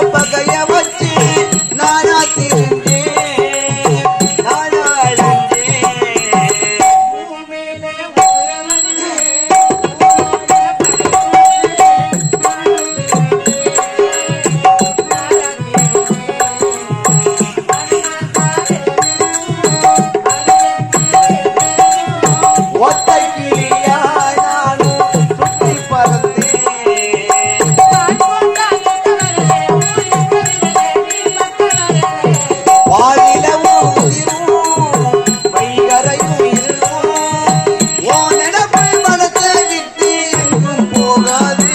apagar. nadie.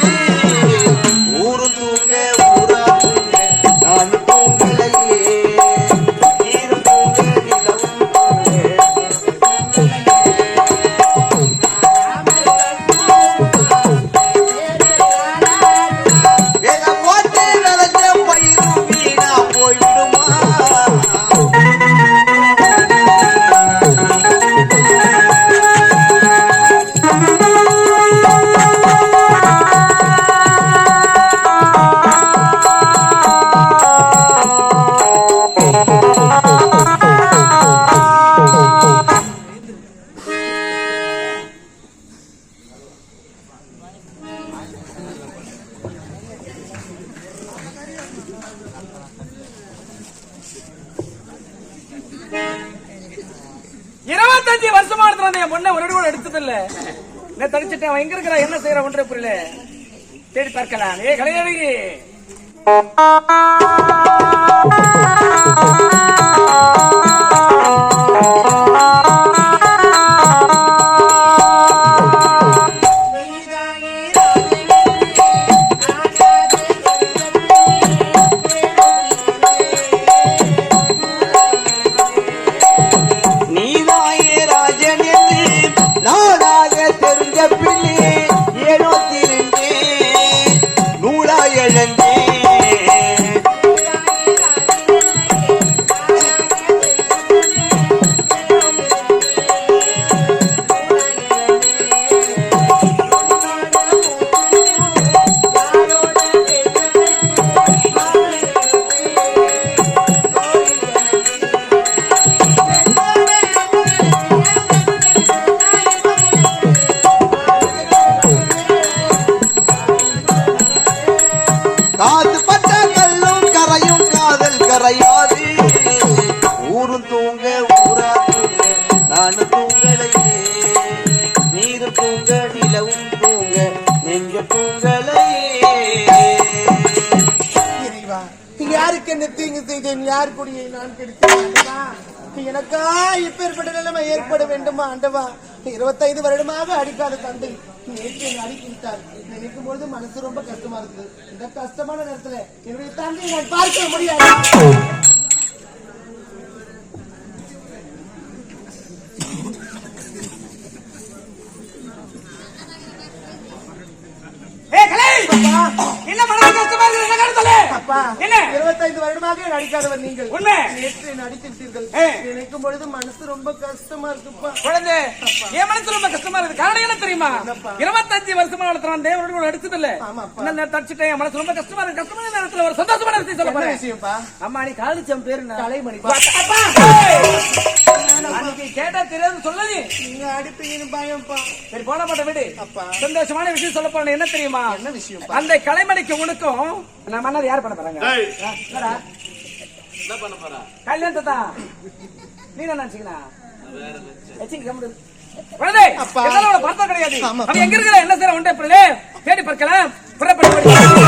இருபத்தஞ்சு வருஷமா எடுத்துறான் என் பொண்ணை ஒரு கூட எடுத்தது இல்ல நான் தடிச்சிட்டேன்? அவன் எங்க இருக்கிறா? என்ன செய்யற ஒன்றே புரியல. தேடி பார்க்கலாம். ஏ கலைஞரி நீதாயே யாருக்கு என்ன தீங்கு செய்தேன்? யார் குடியை நான் கெடுத்தேன்? எனக்கா இப்பேற்பட்ட நிலைமை ஏற்பட வேண்டுமா ஆண்டவா? இருபத்தைந்து வருடமாக அடிக்காத தந்தை. நேற்று என்னை அடிக்கி விட்டார் நினைக்கும் பொழுது மனசு ரொம்ப கஷ்டமா இருக்குது. இந்த கஷ்டமான நேரத்துல என்னுடைய தந்தையை நான் பார்க்க முடியாது ஏ கலை என்ன மன கஷ்டமா இருக்கு என்ன அப்பா என்ன? இருபத்தைந்து வருடமாக என்னை அடிக்காதவர் நீங்கள். உண்மை. நேற்று என்னை ஏ. நினைக்கும் பொழுது மனசு ரொம்ப கஷ்டமா இருக்குப்பா. குழந்தை என் மனசு ரொம்ப கஷ்டமா இருக்கு காரணம் என்ன தெரியுமா? இருபத்தஞ்சு வருஷமா வளர்த்துறான் தேவரோட கூட அடிச்சது இல்ல. நான் தடிச்சிட்டேன் என் மனசு ரொம்ப கஷ்டமா இருக்கு கஷ்டமான நேரத்துல ஒரு சந்தோஷமான விஷயம் சொல்ல என்ன போறேன். அம்மா நீ காதலிச்சம் பேரு என்ன? கலைமணிப்பா அப்பா! தெரியாது சொல்லு நீங்க அடிப்பீங்கன்னு பயம்ப்பா சரி போன விடு. அப்பா. சந்தோஷமான விஷயம் சொல்ல போறேன். என்ன தெரியுமா? என்ன விஷயம்ப்பா? அந்த கலைமணிக்கு உனக்கும் நான் மன்னது யார் பண்ண போறாங்க? என்ன பண்ண போறா? கல்யாணத்தை தான் நீ என்ன பொருத்தம் கிடையாது. என்ன செய்யற ஒன்றை தேடி பார்க்கலாம். புறப்பட்டு